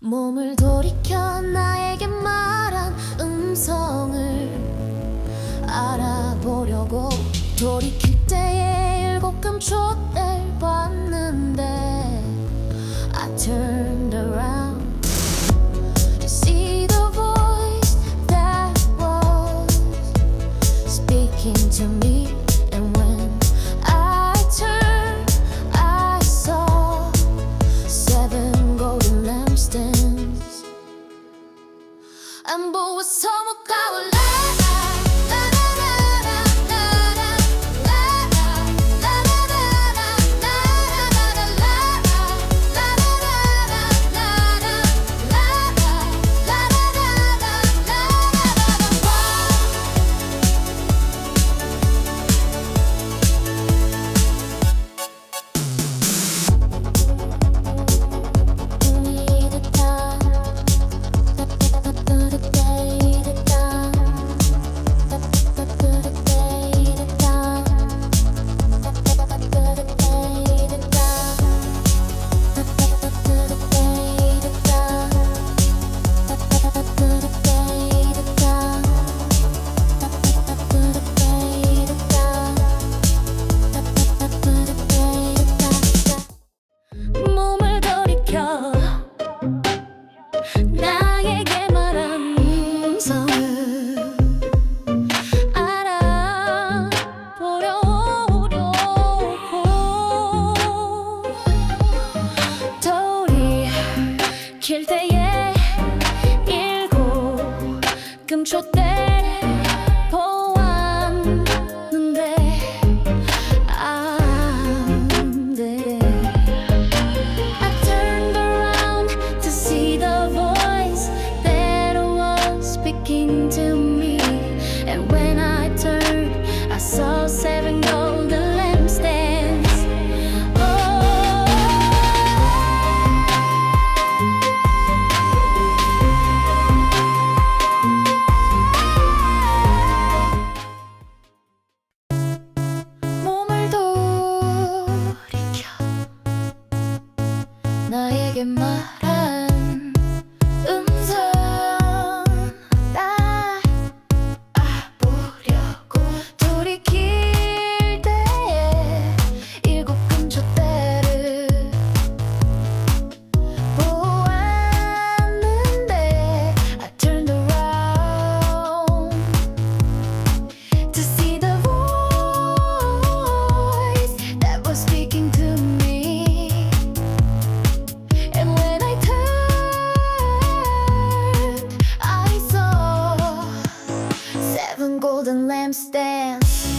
몸을 돌이켜 나에게 말한 음성을 알아보려고 돌이킬 때에 일곱 금초를 봤는데 I turned around to me somos caolins. 금초대 보았는데 안돼 I turned around to see the voice that was speaking to me. And when I turned, I saw seven My heart. stand.